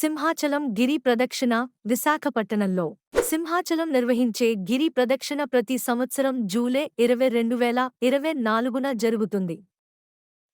సింహాచలం గిరి ప్రదక్షిణ విశాఖపట్టణంలో. సింహాచలం నిర్వహించే గిరి ప్రదక్షిణ ప్రతి సంవత్సరం జూలై ఇరవై రెండు వేల ఇరవై నాలుగున జరుగుతుంది.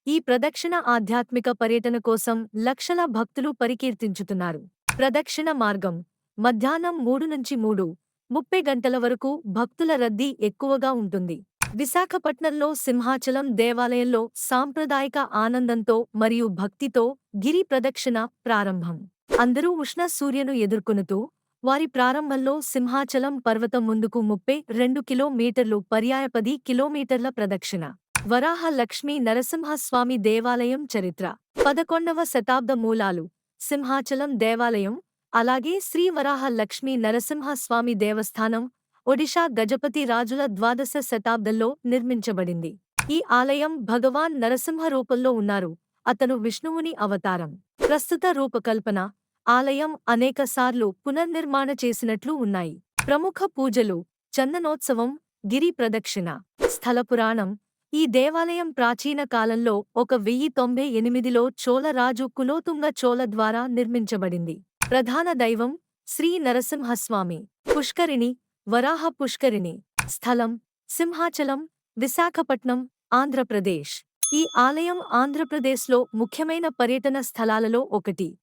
ఈ ప్రదక్షిణ ఆధ్యాత్మిక పర్యటన కోసం లక్షల భక్తులు పరికీర్తించుతున్నారు. ప్రదక్షిణ మార్గం. మధ్యాహ్నం మూడు నుంచి మూడు ముప్పై గంటల వరకు భక్తుల రద్దీ ఎక్కువగా ఉంటుంది. విశాఖపట్నంలో సింహాచలం దేవాలయంలో సాంప్రదాయిక ఆనందంతో మరియు భక్తితో గిరి ప్రదక్షిణ ప్రారంభం. అందరూ ఉష్ణ సూర్యను ఎదుర్కొనుతూ వారి ప్రారంభంలో సింహాచలం పర్వతం ముందుకు ముప్పై రెండు కిలోమీటర్లు పర్యాయ పది కిలోమీటర్ల ప్రదక్షిణ. వరాహ లక్ష్మీ నరసింహస్వామి దేవాలయం చరిత్ర. పదకొండవ శతాబ్ద మూలాలు. సింహాచలం దేవాలయం అలాగే శ్రీ వరాహ లక్ష్మీ నరసింహస్వామి దేవస్థానం ఒడిషా గజపతి రాజుల ద్వాదశ శతాబ్దంలో నిర్మించబడింది. ఈ ఆలయం భగవాన్ నరసింహ రూపంలో ఉన్నారు. అతను విష్ణువుని అవతారం. ప్రస్తుత రూపకల్పన ఆలయం అనేకసార్లు పునర్నిర్మాణ చేసినట్లు ఉన్నాయి. ప్రముఖ పూజలు చందనోత్సవం గిరి ప్రదక్షిణ స్థల పురాణం. ఈ దేవాలయం ప్రాచీన కాలంలో ఒక వెయ్యి తొంభై ఎనిమిదిలో చోళరాజు కులోతుంగ చోళ ద్వారా నిర్మించబడింది. ప్రధాన దైవం శ్రీ నరసింహస్వామి. పుష్కరిణి వరాహ పుష్కరిణి. స్థలం సింహాచలం విశాఖపట్నం ఆంధ్రప్రదేశ్. ఈ ఆలయం ఆంధ్రప్రదేశ్లో ముఖ్యమైన పర్యటన స్థలాలలో ఒకటి.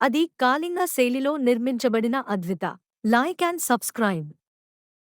అది కాళింగ శైలిలో నిర్మించబడిన అద్విత. Like and subscribe.